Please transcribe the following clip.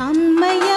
அம்மையா